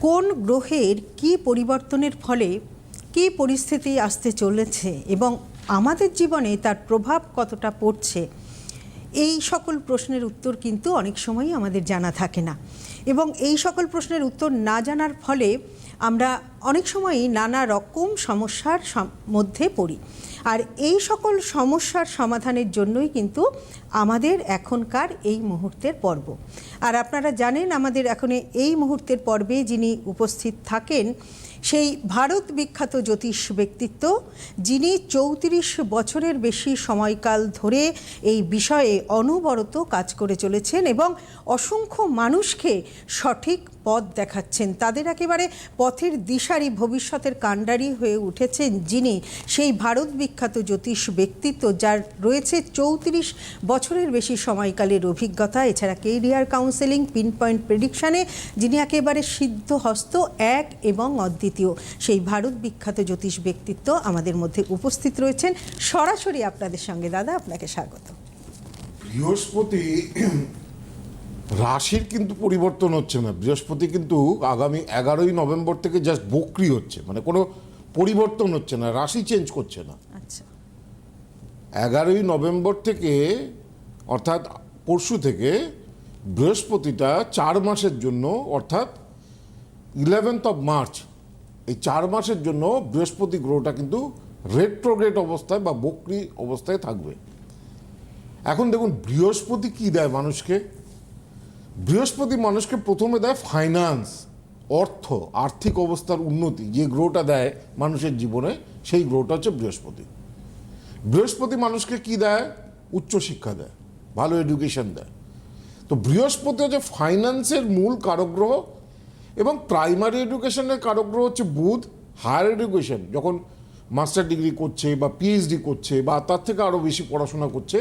কোন গ্রহের কি পরিবর্তনের ফলে কি পরিস্থিতি আসতে চলেছে এবং আমাদের জীবনে তার প্রভাব কতটা পড়ছে? এই সকল প্রশ্নের উত্তর কিন্তু অনেক সময়ই আমাদের জানা থাকে না। এবং এই সকল প্রশ্নের উত্তর না জানার ফলে আমরা অনেক সময়ই নানা রকম সমস্যার মধ্যে পড়ি। আর এই সকল সমস্যার সমাধানের জন্যই কিন্তু আমাদের এখনকার এই মুহূর্তের পর্ব। আর আপনারা জানেন আমাদের এখন এই মুহূর্তের পর্বে যিনি উপস্থিত থাকেন, সেই ভারত বিখ্যাত জ্যোতিষ ব্যক্তিত্ব, যিনি চৌত্রিশ বছরের বেশি সময়কাল ধরে এই বিষয়ে অনবরত কাজ করে চলেছেন এবং অসংখ্য মানুষকে সঠিক পথ দেখাচ্ছেন। তাদের একেবারে পথের দিশারি ভবিষ্যতের কাণ্ডারি হয়ে উঠেছেন যিনি সেই ভারত বিখ্যাত জ্যোতিষ ব্যক্তিত্ব, যার রয়েছে চৌত্রিশ বছরের বেশি সময়কালের অভিজ্ঞতা। এছাড়া কেরিয়ার কাউন্সেলিং পিন পয়েন্ট প্রেডিকশানে যিনি একেবারে সিদ্ধ হস্ত, এক এবং অদ্বিতীয়। সেই ভারত বিখ্যাত জ্যোতিষ ব্যক্তিত্ব আমাদের মধ্যে উপস্থিত রয়েছেন। সরাসরি আপনাদের সঙ্গে, দাদা, আপনাকে স্বাগত। বৃহস্পতি রাশির কিন্তু পরিবর্তন হচ্ছে না। বৃহস্পতি কিন্তু আগামী এগারোই নভেম্বর থেকে জাস্ট বক্রি হচ্ছে। মানে কোনো পরিবর্তন হচ্ছে না রাশি চেঞ্জ করছে না। আচ্ছা। এগারোই নভেম্বর থেকে অর্থাৎ পরশু থেকে বৃহস্পতিটা চার মাসের জন্য অর্থাৎ ইলেভেন্থ অফ মার্চ এই চার মাসের জন্য বৃহস্পতি গ্রহটা কিন্তু রেট্রোগ্রেট অবস্থায় বা বক্রি অবস্থায় থাকবে। এখন দেখুন বৃহস্পতি কি দেয় মানুষকে? বৃহস্পতি মানুষকে প্রথমে দেয় ফাইন্যান্স অর্থ, আর্থিক অবস্থার উন্নতি, যে গ্রহটা দেয় মানুষের জীবনে, সেই গ্রহটা হচ্ছে বৃহস্পতি। বৃহস্পতি মানুষকে কি দেয়? উচ্চশিক্ষা দেয়, ভালো এডুকেশন দেয়। তো বৃহস্পতি হচ্ছে ফাইন্যান্সের মূল কারগ্রহ এবং প্রাইমারি এডুকেশনের কারগ্রহ হচ্ছে বুধ হায়ার এডুকেশন যখন মাস্টার ডিগ্রি করছে বা পিএইচডি করছে বা তার থেকে আরও বেশি পড়াশোনা করছে,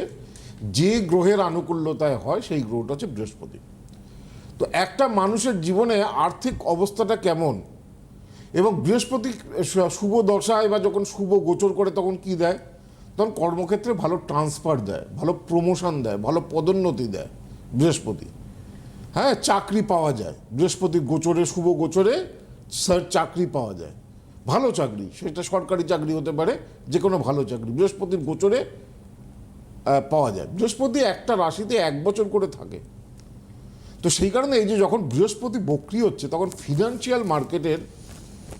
যে গ্রহের আনুকূল্যতায় হয়, সেই গ্রহটা হচ্ছে বৃহস্পতি। তো একটা মানুষের জীবনে আর্থিক অবস্থাটা কেমন? এবং বৃহস্পতি শুভ দশায় বা যখন শুভ গোচর করে তখন কি দেয়? তখন কর্মক্ষেত্রে ভালো ট্রান্সফার দেয়, ভালো প্রমোশন দেয়, ভালো পদোন্নতি দেয় বৃহস্পতি। হ্যাঁ চাকরি পাওয়া যায়। বৃহস্পতি গোচরে, শুভ গোচরে স্যার চাকরি পাওয়া যায়। ভালো চাকরি, সেটা সরকারি চাকরি হতে পারে যে কোনো ভালো চাকরি। বৃহস্পতির গোচরে পাওয়া যায়। বৃহস্পতি একটা রাশিতে এক বছর করে থাকে। তো সেই কারণে এই যে যখন বৃহস্পতি বক্রি হচ্ছে তখন ফিনান্সিয়াল মার্কেটের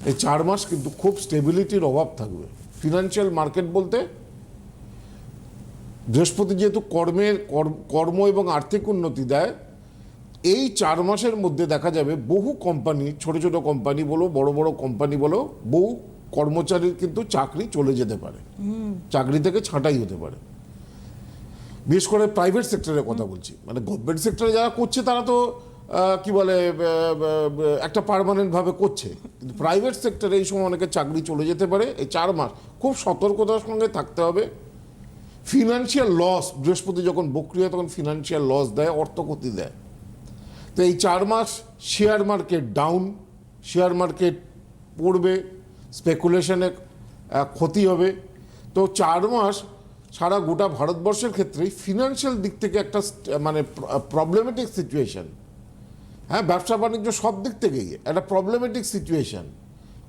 এই চার মাস কিন্তু খুব স্টেবিলিটির অভাব থাকবে। ফিনান্সিয়াল মার্কেট বলতে বৃহস্পতি যেহেতু কর্মের কর্ম- কর্ম এবং আর্থিক উন্নতি দেয় এই চার মাসের মধ্যে দেখা যাবে বহু কোম্পানি ছোট ছোট কোম্পানি বলো বড় বড় কোম্পানি বলো বহু কর্মচারীর কিন্তু চাকরি চলে যেতে পারে। চাকরি থেকে ছাঁটাই হতে পারে। বিশেষ করে প্রাইভেট সেক্টরের কথা বলছি। মানে গভর্নমেন্ট সেক্টরে যারা করছে তারা তো কি বলে একটা পার্মানেন্ট ভাবে করছে। কিন্তু প্রাইভেট সেক্টরে এই সময় অনেকে চাকরি চলে যেতে পারে এই চার মাস। খুব সতর্কতার সঙ্গে থাকতে হবে। ফিনান্সিয়াল লস বৃহস্পতি যখন বক্রিয়া তখন ফিনান্সিয়াল লস দেয় অর্থ ক্ষতি দেয়। তো এই চার মাস share market down share market পড়বে স্পেকুলেশনে ক্ষতি হবে। তো চার মাস সারা গোটা ভারতবর্ষের ক্ষেত্রেই ফিনান্সিয়াল দিক থেকে একটা মানে প্রবলেমেটিক সিচুয়েশন হ্যাঁ ব্যবসা বাণিজ্য সব দিক থেকেই একটা প্রবলেমেটিক সিচুয়েশন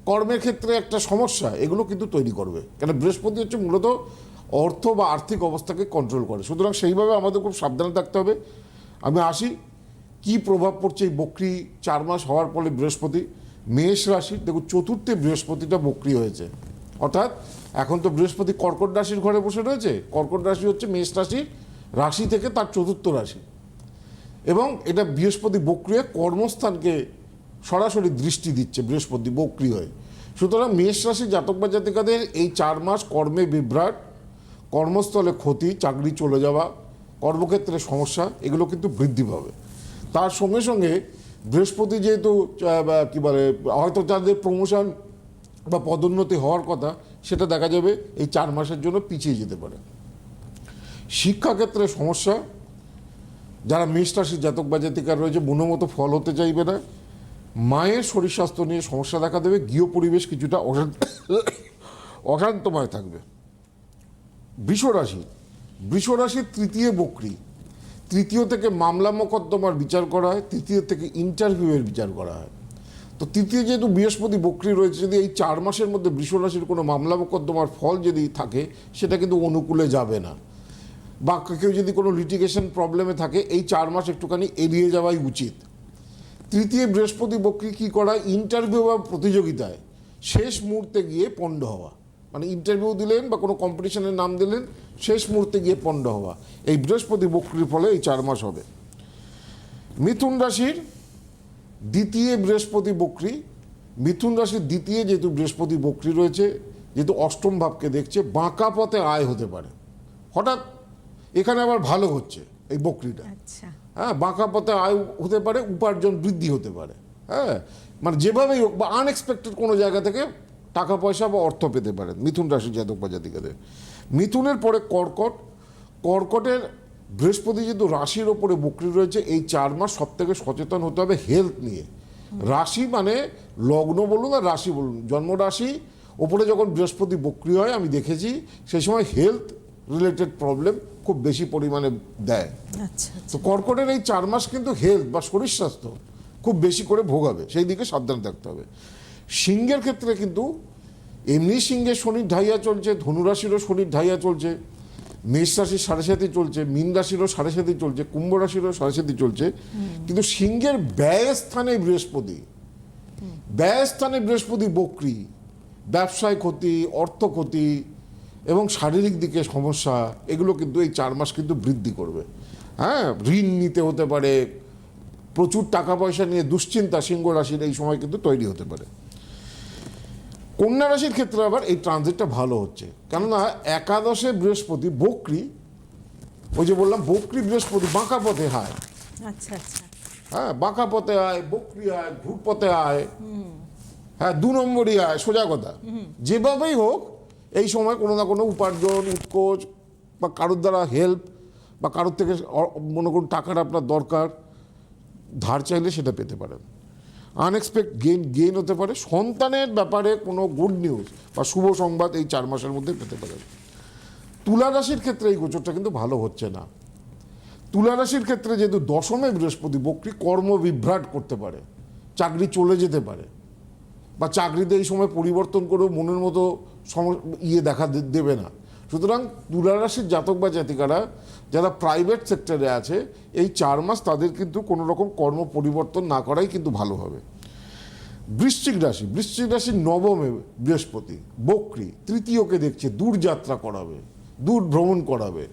কর্মের ক্ষেত্রে একটা সমস্যা, এগুলো কিন্তু তৈরি করবে। কেন, বৃহস্পতি হচ্ছে মূলত অর্থ বা আর্থিক অবস্থাকে কন্ট্রোল করে। সুতরাং সেইভাবে আমাদের খুব সাবধানে থাকতে হবে। আমি আসি, কি প্রভাব পড়ছে এই বকরি চার মাস হওয়ার ফলে বৃহস্পতি? মেষ রাশি দেখুন, চতুর্থে বৃহস্পতিটা বকরি হয়েছে। অর্থাৎ এখন তো বৃহস্পতি কর্কট রাশির ঘরে বসে রয়েছে। কর্কট রাশি হচ্ছে মেষ রাশির রাশি থেকে তার চতুর্থ রাশি। এবং এটা বৃহস্পতি বক্রিয় কর্মস্থানকে সরাসরি দৃষ্টি দিচ্ছে বৃহস্পতি বক্রি হয়ে। সুতরাং মেষ রাশি জাতক বা জাতিকাদের এই চার মাস কর্মে বিভ্রাট, কর্মস্থলে ক্ষতি, চাকরি চলে যাওয়া, কর্মক্ষেত্রে সমস্যা, এগুলো কিন্তু বৃদ্ধি পাবে। তার সঙ্গে সঙ্গে বৃহস্পতি যেহেতু কি বলে, হয়তো তাদের প্রমোশন বা পদোন্নতি হওয়ার কথা, সেটা দেখা যাবে এই চার মাসের জন্য পিছিয়ে যেতে পারে। শিক্ষাক্ষেত্রে সমস্যা, যারা মেষ রাশির জাতক বা জাতিকার রয়েছে মনোমতো ফল হতে চাইবে না। মায়ের শরীর স্বাস্থ্য নিয়ে সমস্যা দেখা দেবে, গৃহ পরিবেশ কিছুটা অশান্ত অশান্তময় থাকবে। বৃষ রাশি, বৃষ রাশির তৃতীয় বকরি, তৃতীয় থেকে মামলা মোকদ্দমার বিচার করা হয়, তৃতীয় থেকে ইন্টারভিউয়ের বিচার করা হয়। তো তৃতীয় যেহেতু বৃহস্পতি বকরি রয়েছে, যদি এই চার মাসের মধ্যে বৃষ রাশির কোনো মামলা মোকদ্দমার ফল যদি থাকে, সেটা কিন্তু অনুকূলে যাবে না। বা কেউ যদি কোনো লিটিগেশন প্রবলেমে থাকে, এই চার মাস একটুখানি এড়িয়ে যাওয়াই উচিত। তৃতীয় বৃহস্পতি বক্রি কী করা ইন্টারভিউ বা প্রতিযোগিতায় শেষ মুহূর্তে গিয়ে পণ্ড হওয়া। মানে ইন্টারভিউ দিলেন বা কোনো কম্পিটিশনের নাম দিলেন, শেষ মুহূর্তে গিয়ে পণ্ড হওয়া। এই বৃহস্পতি বক্রির ফলে এই চার মাস হবে। মিথুন রাশির দ্বিতীয় বৃহস্পতি বক্রি মিথুন রাশির দ্বিতীয় যেহেতু বৃহস্পতি বক্রি রয়েছে যেহেতু অষ্টম ভাবকে দেখছে বাঁকা পথে আয় হতে পারে। হঠাৎ এখানে আবার ভালো হচ্ছে এই বক্রিটা। আচ্ছা। হ্যাঁ বাঁকা পথে আয় হতে পারে উপার্জন বৃদ্ধি হতে পারে। হ্যাঁ মানে যেভাবেই হোক বা আনএক্সপেক্টেড কোনো জায়গা থেকে টাকা পয়সা বা অর্থ পেতে পারেন মিথুন রাশি জাতক বা জাতিকাদের। মিথুনের পরে কর্কট কর্কটের বৃহস্পতি যেহেতু রাশির ওপরে বকরি রয়েছে এই চার মাস সব থেকে সচেতন হতে হবে হেলথ নিয়ে। রাশি মানে লগ্ন বলুন আর রাশি বলুন। জন্ম রাশি ওপরে যখন বৃহস্পতি বক্রি হয় আমি দেখেছি সেই সময় হেলথ রিলেটেড প্রবলেম খুব বেশি পরিমাণে দেয়। আচ্ছা তো কর্কটের এই চার মাস কিন্তু হেলথ বা শরীর স্বাস্থ্য খুব বেশি করে ভোগাবে সেই দিকে সাবধান থাকতে হবে। সিংহের ক্ষেত্রে কিন্তু এমনি সিংহের শনির ঢাইয়া চলছে ধনুরাশিরও শনির ঢাইয়া চলছে মেষ রাশির সাড়ে সাথে চলছে মীন রাশিরও সাড়ে সাথে চলছে কুম্ভ রাশিরও সাড়ে সাথে চলছে। কিন্তু সিংহের ব্যয় স্থানে বৃহস্পতি। ব্যয় স্থানে বৃহস্পতি বক্রি ব্যবসায় ক্ষতি অর্থ ক্ষতি এবং শারীরিক দিকে সমস্যা এগুলো কিন্তু এই চার মাস কিন্তু বৃদ্ধি করবে। হ্যাঁ ঋণ নিতে হতে পারে প্রচুর টাকা পয়সা নিয়ে দুশ্চিন্তা সিংহ রাশির এই সময় কিন্তু তৈরি হতে পারে। কন্যা রাশির ক্ষেত্রে আবার এই ট্রানজিটটা ভালো হচ্ছে। কেননা একাদশে বৃহস্পতি বকরি ওই যে বললাম বকরি বৃহস্পতি বাঁকা পথে হয়। আচ্ছা আচ্ছা। হ্যাঁ বাঁকা পথে আয় বকরি আয় ঘুর পথে আয় হ্যাঁ দু নম্বরই আয় সোজা কথা। যেভাবেই হোক এই সময় কোনো না কোনো উপার্জন উৎকোচ বা কারোর দ্বারা হেল্প বা কারোর থেকে মনে করুন টাকার আপনার দরকার ধার চাইলে সেটা পেতে পারেন। আনএক্সপেক্ট গেইন গেইন হতে পারে। সন্তানের ব্যাপারে কোনো গুড নিউজ বা শুভ সংবাদ এই চার মাসের মধ্যে পেতে পারেন তুলা রাশির ক্ষেত্রে এই গোচরটা কিন্তু ভালো হচ্ছে না। তুলা রাশির ক্ষেত্রে যেহেতু দশমে বৃহস্পতি বক্রি কর্ম বিভ্রাট করতে পারে, চাকরি চলে যেতে পারে বা চাকরিতে এই সময় পরিবর্তন করেও মনের মতো সম- ইয়ে দেখা দেবে না। সুতরাং তুলা রাশির জাতক বা জাতিকারা যারা প্রাইভেট সেক্টরে আছে, এই চার মাস তাদের কিন্তু কোনো রকম কর্ম পরিবর্তন না করাই কিন্তু ভালো হবে। বৃশ্চিক রাশি, বৃশ্চিক রাশির নবমে বৃহস্পতি, বক্রি, তৃতীয়কে দেখছে দূর যাত্রা করাবে, দূর ভ্রমণ করাবে,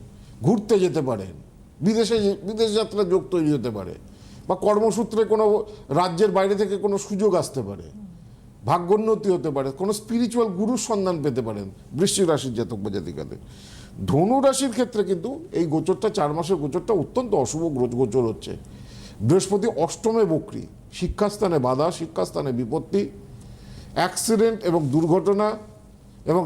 ঘুরতে যেতে পারেন বিদেশে বিদেশ যাত্রা যোগ তৈরি হতে পারে, বা কর্মসূত্রে কোনো রাজ্যের বাইরে থেকে কোনো সুযোগ আসতে পারে। ভাগ্যোন্নতি হতে পারে, কোনো স্পিরিচুয়াল গুরুর সন্ধান পেতে পারেন বৃষ্টি রাশির জাতক বা জাতিকাদের। ধনু রাশির ক্ষেত্রে কিন্তু এই গোচরটা, চার মাসের গোচরটা অত্যন্ত অশুভ গোচর হচ্ছে। বৃহস্পতি অষ্টমে বক্রি, শিক্ষাস্থানে বাধা, শিক্ষাস্থানে বিপত্তি অ্যাক্সিডেন্ট এবং দুর্ঘটনা এবং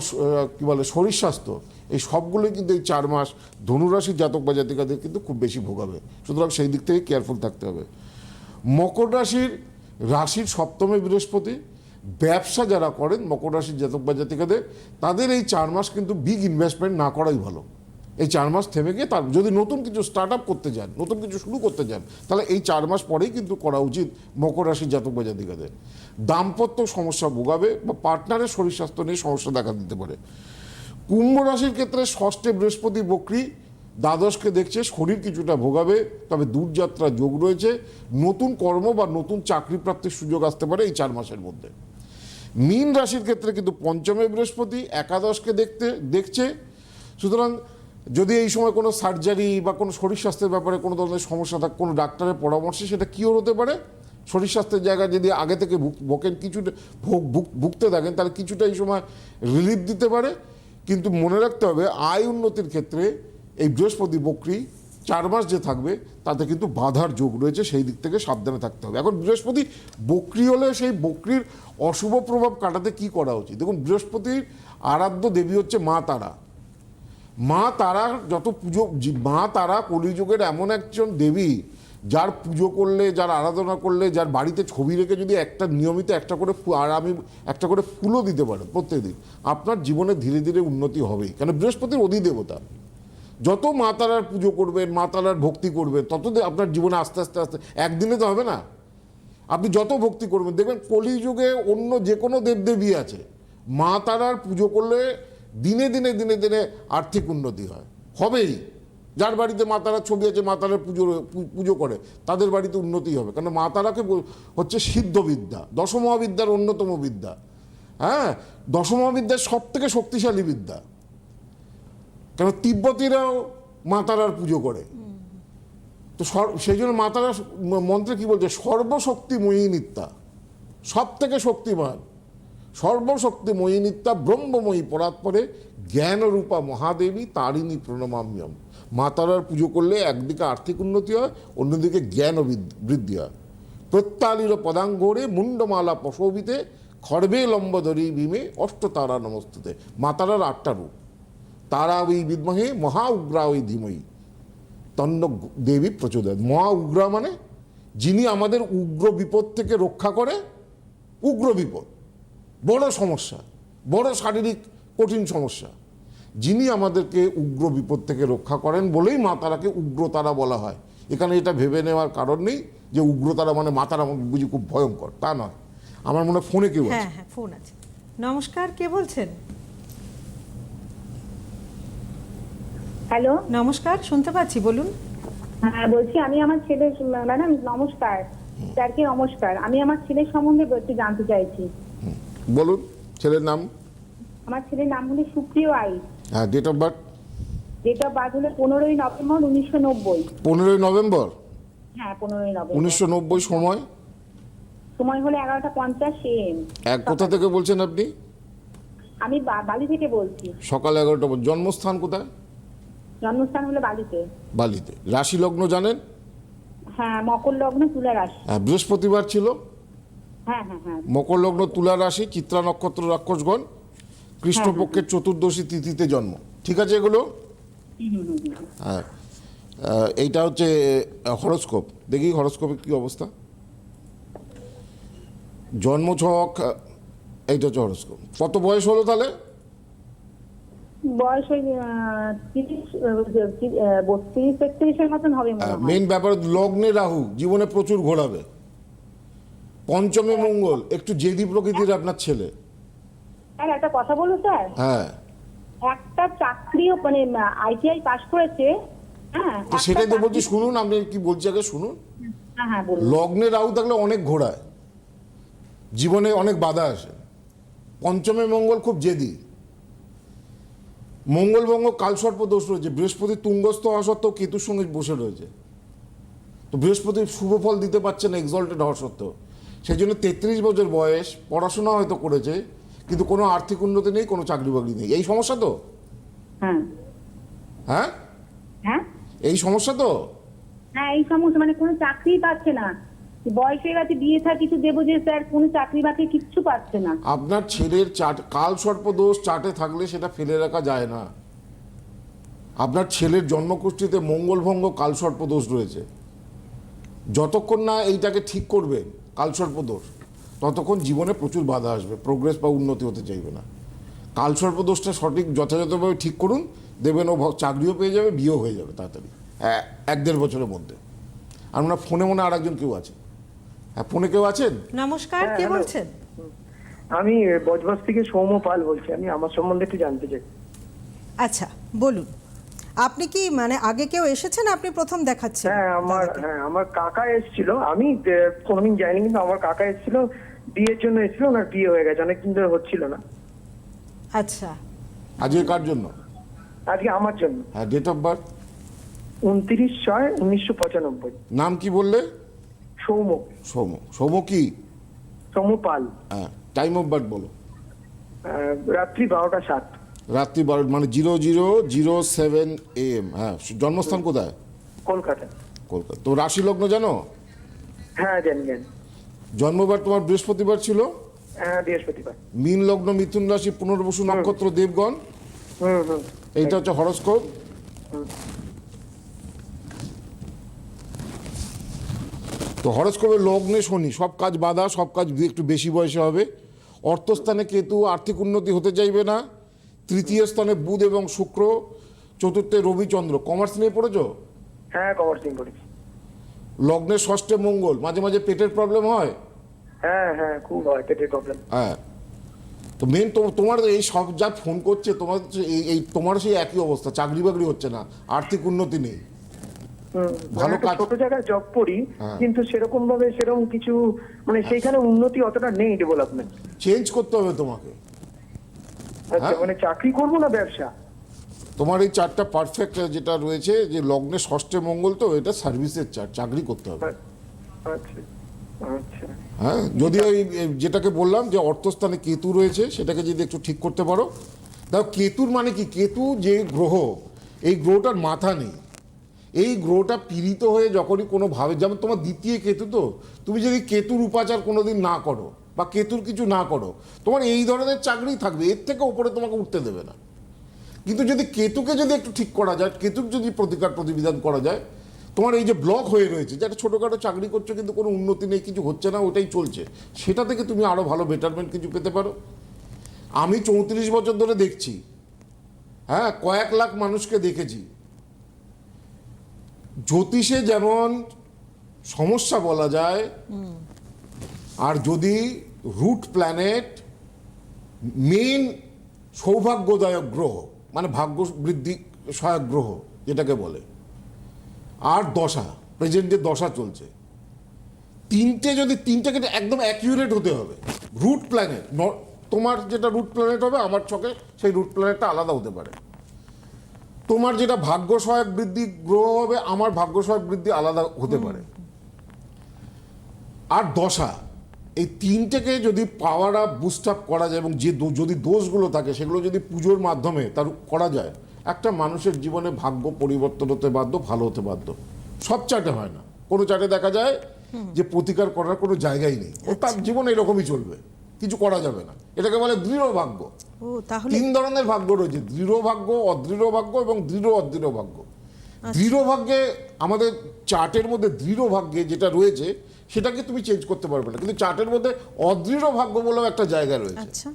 কি বলে, শরীর স্বাস্থ্য, এই সবগুলোই কিন্তু এই চার মাস ধনুরাশির জাতক বা জাতিকাদের কিন্তু খুব বেশি ভোগাবে। সুতরাং সেই দিক থেকে কেয়ারফুল থাকতে হবে। মকর রাশির রাশির সপ্তমে বৃহস্পতি ব্যবসা যারা করেন মকর রাশির জাতক বা জাতিকাদের, তাদের এই চার মাস কিন্তু বিগ ইনভেস্টমেন্ট না করাই ভালো। এই চার মাস থেমে গিয়ে তার, যদি নতুন কিছু স্টার্ট আপ করতে যান, নতুন কিছু শুরু করতে যান, তাহলে এই চার মাস পরেই কিন্তু করা উচিত মকর রাশির জাতক বা জাতিকাদের। দাম্পত্য সমস্যা ভোগাবে বা পার্টনারের শরীর স্বাস্থ্য নিয়ে সমস্যা দেখা দিতে পারে। কুম্ভ রাশির ক্ষেত্রে ষষ্ঠে বৃহস্পতি বক্রি, দ্বাদশকে দেখছে শরীর কিছুটা ভোগাবে, তবে দূরযাত্রা যোগ রয়েছে। নতুন কর্ম বা নতুন চাকরি প্রাপ্তির সুযোগ আসতে পারে এই চার মাসের মধ্যে। মীন রাশির ক্ষেত্রে কিন্তু পঞ্চমে বৃহস্পতি, একাদশকে দেখতে, দেখছে। সুতরাং যদি এই সময় কোনো সার্জারি বা কোনো শরীর স্বাস্থ্যের ব্যাপারে কোনো ধরনের সমস্যা থাকে, কোনো ডাক্তারের পরামর্শে সেটা কিওর হতে পারে। শরীর স্বাস্থ্যের জায়গায় যদি আগে থেকে ভোগেন কিছুটা ভুগ- ভুগতে থাকেন, তাহলে কিছুটা এই সময় রিলিফ দিতে পারে। কিন্তু মনে রাখতে হবে, আয় উন্নতির ক্ষেত্রে এই বৃহস্পতি বক্রি চার মাস যে থাকবে, তাতে কিন্তু বাধার যোগ রয়েছে, সেই দিক থেকে সাবধানে থাকতে হবে। এখন বৃহস্পতি, বক্রি হলে সেই বকরির অশুভ প্রভাব কাটাতে কি করা উচিত? দেখুন, বৃহস্পতির আরাধ্য দেবী হচ্ছে মা তারা। মা তারা যত পুজো মা তারা কলিযুগের এমন একজন দেবী, যার পুজো করলে, যার আরাধনা করলে, যার বাড়িতে ছবি রেখে যদি একটা নিয়মিত একটা করে আর আমি একটা করে ফুলও দিতে পারেন প্রত্যেকদিন, আপনার জীবনে ধীরে ধীরে উন্নতি হবেই। কেন, বৃহস্পতির অধিদেবতা। যত মা তারার পুজো করবেন মা তারার ভক্তি করবেন তত আপনার জীবনে আস্তে আস্তে আস্তে, একদিনে তো হবে না। আপনি যত ভক্তি করবেন, দেখবেন কলিযুগে অন্য যে কোনো দেবদেবী আছে মা তারার পুজো করলে দিনে দিনে দিনে দিনে আর্থিক উন্নতি হয়। হবেই। যার বাড়িতে মা তারার ছবি আছে মা তারার পুজো পুজো করে, তাদের বাড়িতে উন্নতি হবে। কারণ মা তারাকে হচ্ছে সিদ্ধ বিদ্যা দশমহাবিদ্যার অন্যতম বিদ্যা। হ্যাঁ? দশমহাবিদ্যার সব থেকে শক্তিশালী বিদ্যা। কেন তিব্বতীরাও মা তারার পুজো করে। তো সেই জন্য মাতারা মন্ত্রে কি বলছে? সর্বশক্তিময়ী নিত্যা সব থেকে শক্তিমান। সর্বশক্তিময়ী নিত্যা ব্রহ্মময়ী পরাৎপরে জ্ঞানরূপা মহাদেবী তারিণী প্রণমাম্যম। মাতারার পুজো করলে একদিকে আর্থিক উন্নতি হয়, অন্যদিকে জ্ঞান বৃদ্ধি হয়। প্রত্যালির পদাঙ্গরে মুন্ডমালা পশবিতে খড়বে লম্বধরী ভীমে অষ্টতারা নমস্তুতে। মাতারার আটটা রূপ। তারা ওই বিদ্মহে মহা উগ্রা ওই ধীময়ী তন্ন দেবী প্রচোদয়। মহা উগ্রা মানে যিনি আমাদের উগ্র বিপদ থেকে রক্ষা করে, উগ্র বিপদ। বড় সমস্যা, বড় শারীরিক কঠিন সমস্যা। যিনি আমাদেরকে উগ্র বিপদ থেকে রক্ষা করেন বলেই মা তারাকে উগ্রতারা বলা হয়। এখানে এটা ভেবে নেওয়ার কারণ নেই যে উগ্রতারা মানে মাতারা বুঝি খুব ভয়ঙ্কর, তা নয়। আমার মনে ফোনে কেউ হ্যাঁ হ্যাঁ ফোন আছে। নমস্কার, কে বলছেন? হ্যালো? নমস্কার শুনতে পাচ্ছি বলুন। হ্যাঁ বলছি আমি আমার ছেলের ম্যাডাম নমস্কার। স্যারকে নমস্কার। আমি আমার ছেলের সম্বন্ধে একটু জানতে চাইছি। বলুন ছেলের নাম? আমার ছেলের নাম হলো সুপ্রিয় আই। হ্যাঁ date of birth date of birth হলো পনেরোই নভেম্বর উনিশশো নব্বই। পনেরোই নভেম্বর? হ্যাঁ পনেরোই নভেম্বর। উনিশশো নব্বই সময়? সময় হলো এগারোটা পঞ্চাশ এম। এক কোথা থেকে বলছেন আপনি? আমি বালি থেকে বলছি। সকাল এগারোটা। জন্মস্থান কোথায়? জন্মস্থান হলো বালিতে। বালিতে। রাশি লগ্ন জানেন? হ্যাঁ মকর লগ্ন তুলা রাশি। হ্যাঁ বৃহস্পতিবার ছিল? হ্যাঁ হ্যাঁ হ্যাঁ। মকর লগ্ন তুলা রাশি চিত্রা নক্ষত্র রাক্ষসগণ কৃষ্ণপক্ষের চতুর্দশী তিথিতে জন্ম। ঠিক আছে এগুলো। হ্যাঁ। এইটা হচ্ছে হরস্কোপ। দেখি হরস্কোপের কি অবস্থা। জন্ম ছক এইটা হচ্ছে হরস্কোপ। কত বয়স হলো তাহলে? বয়স ওই তিরিশ বত্রিশ একত্রিশের মতন হবে মেন ব্যাপার লগ্নে রাহু জীবনে প্রচুর ঘোরাবে। পঞ্চমে মঙ্গল একটু জেদি প্রকৃতির আপনার ছেলে। স্যার একটা কথা বলো স্যার। হ্যাঁ। একটা চাকরিও মানে আইটিআই পাস করেছে হ্যাঁ সেটাই তো বলছি শুনুন আপনি কি বলছি আগে শুনুন। হ্যাঁ হ্যাঁ লগ্নে রাহু থাকলে অনেক ঘোরায়। জীবনে অনেক বাধা আসে। পঞ্চমে মঙ্গল খুব জেদি। মঙ্গলবঙ্গ কালসর্প দোষ রয়েছে। বৃহস্পতি তুঙ্গস্থ হওয়া সত্ত্বেও কেতুর সঙ্গে বসে রয়েছে। তো বৃহস্পতি শুভ ফল দিতে পারছে না এক্সল্টেড হওয়া সত্ত্বেও। সেই জন্য তেত্রিশ বছর বয়স পড়াশোনা হয়তো করেছে কিন্তু কোনো আর্থিক উন্নতি নেই কোনো চাকরি বাকরি নেই। এই সমস্যা তো? হ্যাঁ হ্যাঁ? হ্যাঁ? এই সমস্যা তো? হ্যাঁ এই সমস্যা মানে কোনো চাকরি পাচ্ছে না। বয়স হয়ে গেছে বিয়ে থা কিছু দেবো যে স্যার, কোনো চাকরি বাকরি কিচ্ছু পাচ্ছে না। আপনার ছেলের চাট, কাল সর্প দোষ চাটে থাকলে সেটা ফেলে রাখা যায় না। আপনার ছেলের জন্মকুষ্ঠিতে মঙ্গলভঙ্গ কালসর্প দোষ রয়েছে। যতক্ষণ না এইটাকে ঠিক করবেন কালসর্প দোষ ততক্ষণ জীবনে প্রচুর বাধা আসবে প্রোগ্রেস বা উন্নতি হতে চাইবে না। কালসর্প দোষটা সঠিক, যথাযথভাবে ঠিক করুন, দেবেন ও চাকরিও পেয়ে যাবে, বিয়েও হয়ে যাবে তাড়াতাড়ি। এ- এক দেড় বছরের মধ্যে। আর ফোনে মনে আর একজন কেউ আছে। হ্যাঁ ফোনে কেউ আছেন? নমস্কার হ্যাঁ, কে বলছেন? আমি বজবজ থেকে সৌম্য পাল বলছি আমি আমার সম্বন্ধে একটু জানতে চাই। আচ্ছা বলুন। আপনি কি মানে আগে কেউ এসেছেন? আপনি প্রথম দেখাচ্ছেন হ্যাঁ আমার হ্যাঁ আমার কাকা এসেছিল। আমি কোনোদিন যাইনি কিন্তু আমার কাকা এসেছিল বিয়ের জন্য এসেছিল ওনার বিয়ে হয়ে গেছে অনেকদিন ধরে হচ্ছিল না। আচ্ছা। আজকে কার জন্য? আজকে আমার জন্য। হ্যাঁ ডেট অফ বার্থ উনত্রিশ ছয় উনিশশো পঁচানব্বই। নাম কি বললে? সৌম্য সৌম সৌম কি? সৌম্য হ্যাঁ টাইম অফ বার্থ বলো। রাত্রি বারোটা সাত। রাত্রি বারো মানে zero zero zero seven M হ্যাঁ জন্মস্থান কোথায়? কলকাতা। কলকাতা। তো রাশি লগ্ন জানো? হ্যাঁ জানি জানি। জন্মবার তোমার বৃহস্পতিবার ছিল? হ্যাঁ বৃহস্পতিবার। মীন লগ্ন মিথুন রাশি পুনর্বসু নক্ষত্র দেবগণ? হুম হুম। এইটা হচ্ছে হরস্কোপ। তো হরস্কোপের লগ্নে শনি সব কাজ বাধা সব কাজ একটু বেশি বয়সে হবে। অর্থস্থানে কেতু আর্থিক উন্নতি হতে চাইবে না। তৃতীয় স্থানে বুধ এবং শুক্র চতুর্থে রবিচন্দ্র কমার্স নিয়ে পড়েছ? হ্যাঁ কমার্সিং করেছি লগ্নের ষষ্ঠে মঙ্গল মাঝে মাঝে পেটের প্রবলেম হয়? হ্যাঁ হ্যাঁ খুব হয় পেটের প্রবলেম। হ্যাঁ। তো মেন তোমার এই সব যা ফোন করছে তোমার এই তোমার সেই একই অবস্থা চাকরি বাকরি হচ্ছে না আর্থিক উন্নতি নেই। ভালো ভালো কাজ- ছোট জায়গায় জব করি হ্যাঁ। কিন্তু সেরকম ভাবে সেরকম কিছু মানে সেইখানে উন্নতি অতটা নেই ডেভেলপমেন্ট চেঞ্জ করতে হবে তোমাকে। আচ্ছা হ্যাঁ। মানে চাকরি করব না ব্যবসা? তোমার এই চারটা পারফেক্ট যেটা রয়েছে যে লগ্নে ষষ্ঠে মঙ্গল তো এটা সার্ভিসের চার চাকরি করতে হবে। আচ্ছা আচ্ছা হ্যাঁ যদি ওই যেটাকে বললাম যে অর্থস্থানে কেতু রয়েছে সেটাকে যদি একটু ঠিক করতে পারো। দেখো কেতুর মানে কি? কেতু যে গ্রহ এই গ্রহটার মাথা নেই। এই গ্রহটা পীড়িত হয়ে যখনই কোনো ভাবে, যেমন তোমার দ্বিতীয় কেতু তো, তুমি যদি কেতুর উপাচার কোনোদিন না করো, বা কেতুর কিছু না করো, তোমার এই ধরনের চাকরি থাকবে, এর থেকে ওপরে তোমাকে উঠতে দেবে না। কিন্তু যদি কেতুকে যদি একটু ঠিক করা যায়, কেতুর যদি প্রতিকার প্রতিবিধান করা যায়, তোমার এই যে ব্লক হয়ে রয়েছে, যে একটা ছোটোখাটো চাকরি করছ কিন্তু কোনো উন্নতি নেই, কিছু হচ্ছে না, ওটাই চলছে, সেটা থেকে তুমি আরও ভালো বেটারমেন্ট কিছু পেতে পারো। আমি চৌত্রিশ বছর ধরে দেখছি হ্যাঁ কয়েক লাখ মানুষকে দেখেছি জ্যোতিষে যেমন সমস্যা বলা যায়, আর যদি রুট প্ল্যানেট মেন সৌভাগ্যদায়ক গ্রহ মানে ভাগ্য বৃদ্ধি সহায়ক গ্রহ যেটাকে বলে, আর দশা প্রেজেন্ট যে দশা চলছে, তিনটে যদি, তিনটেকে একদম অ্যাকিউরেট হতে হবে। রুট প্ল্যানেট তোমার যেটা রুট প্ল্যানেট হবে, আমার চোখে সেই রুট প্ল্যানেটটা আলাদা হতে পারে। তোমার যেটা ভাগ্য সহায়ক বৃদ্ধি গ্রহ হবে, আমার ভাগ্য সহায়ক বৃদ্ধি আলাদা হতে পারে। আর দশা, এই তিনটেকে যদি পাওয়ার আপ বুস্ট আপ করা যায় এবং যে যদি দোষগুলো থাকে, সেগুলো যদি পুজোর মাধ্যমে তার করা যায়, একটা মানুষের জীবনে ভাগ্য পরিবর্তন হতে বাধ্য, ভালো হতে বাধ্য। সব চাটে হয় না। কোনো চাটে দেখা যায় যে প্রতিকার করার কোনো জায়গাই নেই। তার জীবন এরকমই চলবে। কিছু করা যাবে না। এটাকে বলে দৃঢ় ভাগ্য। তিন ধরনের ভাগ্য রয়েছে দৃঢ় ভাগ্য অদৃঢ় ভাগ্য এবং দৃঢ় অদৃঢ় ভাগ্য। দৃঢ় ভাগ্যে আমাদের চার্টের মধ্যে দৃঢ় ভাগ্যে যেটা রয়েছে সেটাকে তুমি চেঞ্জ করতে পারবে না। কিন্তু চার্টের মধ্যে অদৃঢ় ভাগ্য বলেও একটা জায়গা রয়েছে। আচ্ছা।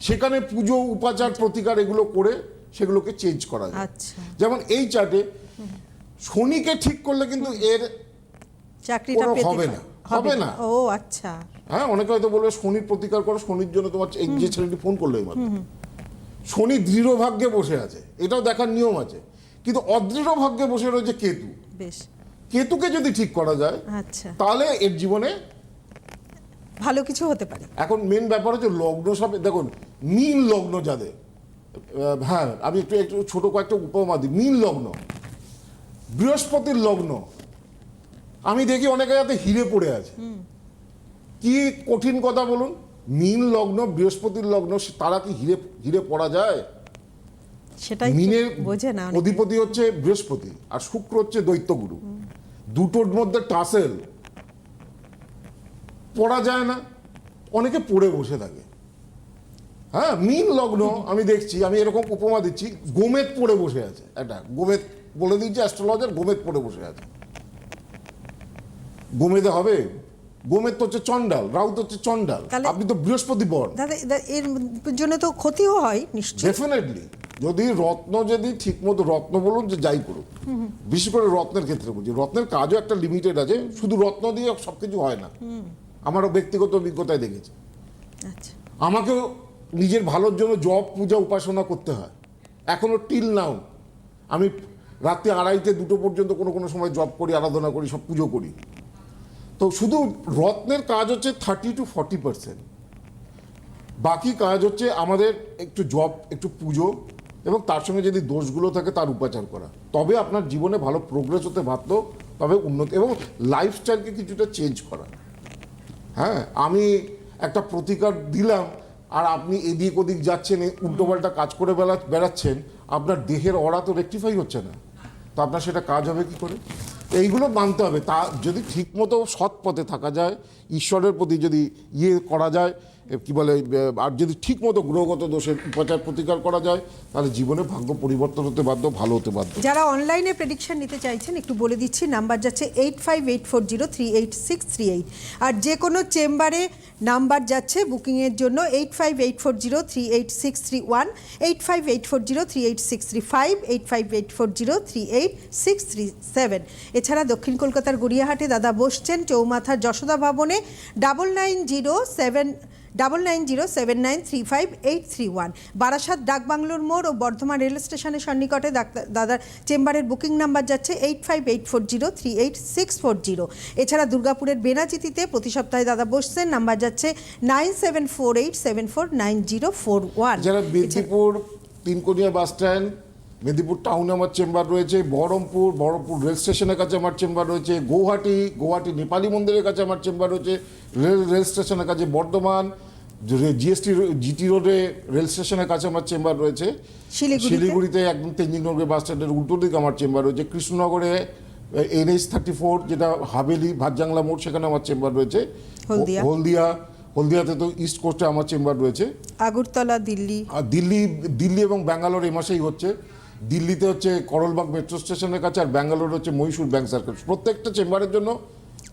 সেখানে পুজো উপাচার প্রতিকার এগুলো করে সেগুলোকে চেঞ্জ করা যায়। আচ্ছা। যেমন এই চার্টে শনিকে ঠিক করলে কিন্তু এর চাকরিটা হবে না, হবে না। ও আচ্ছা। হ্যাঁ অনেকে হয়তো বলবে শনির প্রতিকার করো শনির জন্য তোমার এই যে ছেলেটি ফোন করল এই মাত্র শনি দৃঢ় ভাগ্যে বসে আছে এটাও দেখার নিয়ম আছে। কিন্তু অদৃঢ় ভাগ্যে বসে রয়েছে কেতু। বেশ। কেতুকে যদি ঠিক করা যায় আচ্ছা। তাহলে এর জীবনে ভালো কিছু হতে পারে। এখন মেন ব্যাপার হচ্ছে লগ্ন সব দেখুন মীন লগ্ন যাদের হ্যাঁ আমি একটু একটু ছোট কয়েকটা উপমা দিই। মীন লগ্ন বৃহস্পতির লগ্ন। আমি দেখি অনেকে যাতে হিরে পড়ে আছে। কি কঠিন কথা বলুন? মীন লগ্ন বৃহস্পতির লগ্ন তারা কি হিরে হিরে পড়া যায়? সেটাই মিনের বোঝে না অনেকে। অধিপতি হচ্ছে বৃহস্পতি আর শুক্র হচ্ছে দৈত্যগুরু। দুটোর মধ্যে টাসেল। পড়া যায় না। অনেকে পড়ে বসে থাকে। হ্যাঁ মিন লগ্ন আমি দেখছি আমি এরকম উপমা দিচ্ছি গোমেদ পড়ে বসে আছে। একটা গোমেদ বলে দিচ্ছি অ্যাস্ট্রোলজার গোমেদ পড়ে বসে আছে। গোমেদে হবে? গোমেদ তো হচ্ছে চন্ডাল রাউত হচ্ছে চন্ডাল আপনি তো বৃহস্পতি বর দাদা এর জন্য তো ক্ষতিও হয় নিশ্চয়ই। ডেফিনেটলি যদি রত্ন যদি ঠিকমতো রত্ন বলুন যে যাই করুক। বিশেষ করে রত্নের ক্ষেত্রে বলছি। রত্নের কাজও একটা লিমিটেড আছে। শুধু রত্ন দিয়ে সবকিছু হয় না। আমারও ব্যক্তিগত অভিজ্ঞতায় দেখেছি। আচ্ছা। আমাকেও নিজের ভালোর জন্য জব পূজা উপাসনা করতে হয়। এখনও টিল নাও আমি রাত্রি আড়াইতে দুটো পর্যন্ত কোনো কোনো সময় জব করি আরাধনা করি সব পুজো করি। তো শুধু রত্নের কাজ হচ্ছে থার্টি টু ফর্টি পার্সেন্ট বাকি কাজ হচ্ছে আমাদের একটু জব একটু পুজো এবং তার সঙ্গে যদি দোষগুলো থাকে তার উপাচার করা। তবে আপনার জীবনে ভালো প্রোগ্রেস হতে বাধ্য, তবে উন্নতি এবং লাইফস্টাইলকে কিছুটা চেঞ্জ করা। হ্যাঁ আমি একটা প্রতিকার দিলাম, আর আপনি এদিক ওদিক যাচ্ছেন উল্টোপাল্টা কাজ করে বেড়া বেড়াচ্ছেন, আপনার দেহের অড়া তো রেকটিফাই হচ্ছে না। তো আপনার সেটা কাজ হবে কি করে? এইগুলো মানতে হবে। তা যদি ঠিকমতো সৎ পথে থাকা যায়, ঈশ্বরের প্রতি যদি ইয়ে করা যায় কি বলে আর যদি ঠিকমতো গ্রহগত দোষের উপচার প্রতিকার করা যায়, তাহলে জীবনে ভাগ্য পরিবর্তন হতে বাধ্য, ভালো হতে বাধ্য। যারা অনলাইনে প্রেডিকশন নিতে চাইছেন, একটু বলে দিচ্ছি নাম্বার যাচ্ছে eight five eight four zero three eight six three eight আর যে কোনো চেম্বারে নাম্বার যাচ্ছে বুকিংয়ের জন্য eight five eight four zero three eight six three one eight five eight four zero three eight six three five eight five eight four zero three eight six three seven এছাড়া দক্ষিণ কলকাতার গড়িয়াহাটে দাদা বসছেন চৌমাথার যশোদা ভবনে double nine zero seven double nine zero seven nine three five eight three one Barasat, ডাকবাংলোর মোড় ও বর্ধমান রেল স্টেশনের সন্নিকটে দাদার চেম্বারের বুকিং নাম্বার যাচ্ছে eight five eight four zero three eight six four zero এছাড়া দুর্গাপুরের বেনাচিতিতে প্রতি সপ্তাহে দাদা বসছেন, নাম্বার যাচ্ছে nine seven four eight seven four nine zero four one যারা মেদিনীপুর, তিনকোনিয়া বাস স্ট্যান্ড, মেদিনীপুর টাউনে আমার চেম্বার রয়েছে, বহরমপুর বহরমপুর রেল স্টেশনের কাছে আমার চেম্বার রয়েছে, গৌহাটি গৌহাটি নেপালি মন্দিরের কাছে আমার চেম্বার রয়েছে, রেল রেল স্টেশনের কাছে বর্ধমান জিএসটি জিটি রোডে রেল স্টেশনের কাছে আমার চেম্বার রয়েছে। শিলিগুড়িতে? একদম তেঞ্জিং নগর বাস স্ট্যান্ডের উল্টো দিকে আমার চেম্বার রয়েছে। কৃষ্ণনগরে এনএইচ থার্টি ফোর যেটা হাবেলি ভাতজাংলা মোড় সেখানে আমার চেম্বার রয়েছে। হলদিয়া। হলদিয়া হলদিয়াতে তো ইস্ট কোস্টে আমার চেম্বার রয়েছে। আগরতলা দিল্লি। আর দিল্লি দিল্লি এবং ব্যাঙ্গালোর এই মাসেই হচ্ছে। দিল্লিতে হচ্ছে করলবাগ মেট্রো স্টেশনের কাছে আর ব্যাঙ্গালোর হচ্ছে মহীশূর ব্যাংক সার্কেল প্রত্যেকটা চেম্বারের জন্য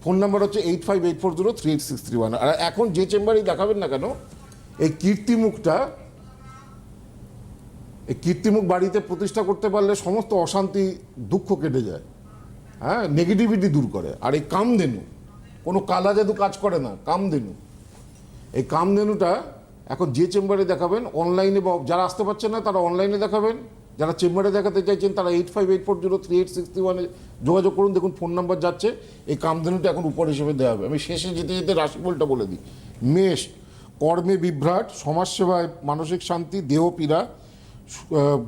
ফোন নাম্বার হচ্ছে eight five eight four zero three eight six three one আর এখন যে চেম্বারেই দেখাবেন না কেন, এই কীর্তিমুখটা, এই কীর্তিমুখ বাড়িতে প্রতিষ্ঠা করতে পারলে সমস্ত অশান্তি, দুঃখ কেটে যায়। হ্যাঁ নেগেটিভিটি দূর করে। আর এই কামধেনু, কোনো কালা জাদু কাজ করে না, কামধেনু। এই কামধেনুটা এখন যে চেম্বারে দেখাবেন অনলাইনে বা যারা আসতে পারছেন না, তারা অনলাইনে দেখাবেন। যারা চেম্বারে দেখাতে চাইছেন, তারা eight five eight four zero three eight six ওয়ানে যোগাযোগ করুন, দেখুন ফোন নাম্বার যাচ্ছে, এই কামধেনুটা এখন উপর হিসেবে দেওয়া হবে। আমি শেষে যেতে যেতে রাশিফলটা বলে দিই। মেষ, কর্মে বিভ্রাট, সমাজসেবায় মানসিক শান্তি, দেহ পীড়া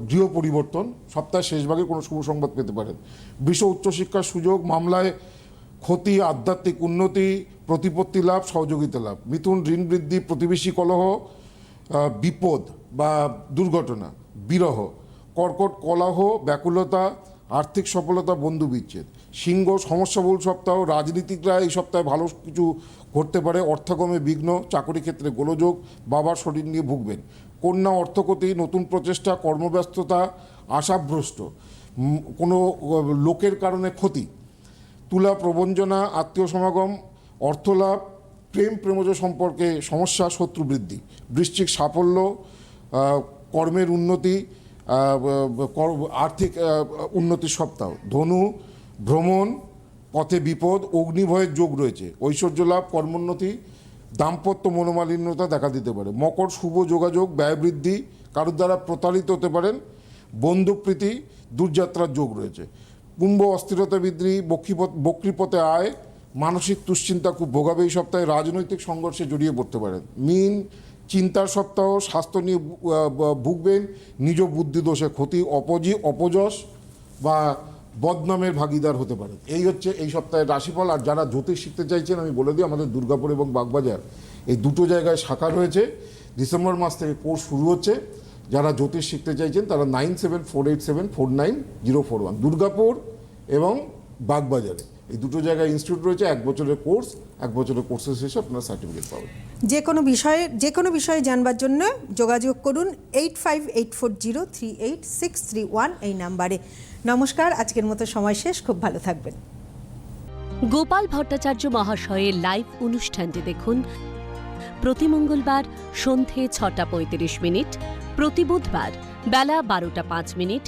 গৃহ পরিবর্তন, সপ্তাহের শেষ ভাগে কোনো শুভ সংবাদ পেতে পারেন। বিশ্ব উচ্চশিক্ষার সুযোগ, মামলায় ক্ষতি, আধ্যাত্মিক উন্নতি, প্রতিপত্তি লাভ, সহযোগিতা লাভ। মিথুন, ঋণ বৃদ্ধি, প্রতিবেশী কলহ বিপদ বা দুর্ঘটনা, বিরহ। কর্কট কলহ, ব্যাকুলতা, আর্থিক সফলতা, বন্ধু বিচ্ছেদ। সিংহ, সমস্যাবহুল সপ্তাহ, রাজনীতিকরা এই সপ্তাহে ভালো কিছু ঘটতে পারে। অর্থকমে বিঘ্ন, চাকরি ক্ষেত্রে গোলযোগ, বাবার শরীর নিয়ে ভুগবেন। কন্যা অর্থকতি, নতুন প্রচেষ্টা, কর্মব্যস্ততা, আশাভ্রষ্ট। কোনো লোকের কারণে ক্ষতি। তুলা প্রবঞ্চনা আত্মীয় সমাগম, অর্থলাভ, প্রেম প্রেমজ সম্পর্কে সমস্যা, শত্রু বৃদ্ধি। বৃশ্চিক সাফল্য কর্মের উন্নতি আর্থিক উন্নতির সপ্তাহ। ধনু, ভ্রমণ, পথে বিপদ, অগ্নিভয়ের যোগ রয়েছে। ঐশ্বর্য লাভ, কর্মোন্নতি, দাম্পত্য মনোমালিন্যতা দেখা দিতে পারে। মকর, শুভ যোগাযোগ, ব্যয় বৃদ্ধি কারোর দ্বারা প্রতারিত হতে পারেন। বন্ধুপ্রীতি, দূরযাত্রার যোগ রয়েছে। কুম্ভ অস্থিরতা বৃদ্ধি, বক্ষিপথ, বক্রিপথে আয়, মানসিক দুশ্চিন্তা খুব ভোগাবে এই সপ্তাহে। রাজনৈতিক সংঘর্ষে জড়িয়ে পড়তে পারেন। মিন চিন্তার সপ্তাহ স্বাস্থ্য নিয়ে ভুগবেন, নিজ বুদ্ধি দোষে ক্ষতি, অপজি, অপযশ বা বদনামের ভাগিদার হতে পারে এই হচ্ছে এই সপ্তাহের রাশিফল। আর যারা জ্যোতিষ শিখতে চাইছেন, আমি বলে দিই, আমাদের দুর্গাপুর এবং বাগবাজার এই দুটো জায়গায় শাখা রয়েছে। ডিসেম্বর মাস থেকে কোর্স শুরু হচ্ছে। যারা জ্যোতিষ শিখতে চাইছেন, তারা nine seven four eight seven four nine zero four one. Durgapur এবং বাগবাজারে। এই দুটো জায়গায় ইনস্টিটিউট রয়েছে। এক বছরের কোর্স, এক বছরের কোর্সের শেষে আপনারা সার্টিফিকেট পাবেন। যে কোনো বিষয়ে, যে কোনো বিষয়ে জানবার জন্য যোগাযোগ করুন eight five eight four zero three eight six three one এই নাম্বারে। নমস্কার, আজকের মতো সময় শেষ, খুব ভালো থাকবেন। গোপাল ভট্টাচার্য মহাশয়ের লাইভ অনুষ্ঠানটি দেখুন প্রতি মঙ্গলবার সন্ধে ছটা পঁয়ত্রিশ মিনিট, প্রতি বুধবার বেলা বারোটা পাঁচ মিনিট,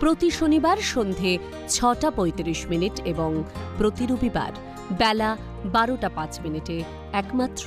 প্রতি শনিবার সন্ধে ছটা পঁয়ত্রিশ মিনিট এবং প্রতি রবিবার বেলা বারোটা পাঁচ মিনিটে একমাত্র